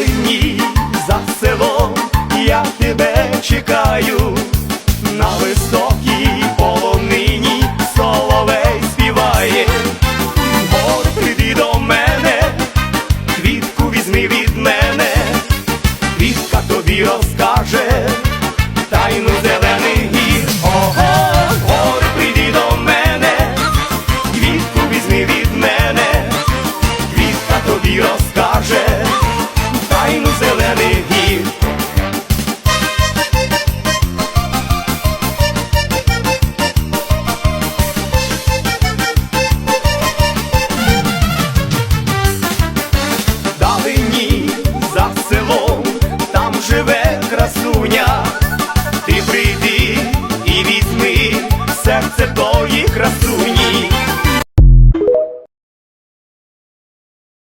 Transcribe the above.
далині за село, я тебе чекаю, на високій полонині соловей співає, От прийди до мене, квітку візьми від мене, квітка тобі розкаже, тайну зелений гір. Ого, от прийди до мене, квітку візьми від мене, квітка тобі розкаже. Ти прийди і візьми серце.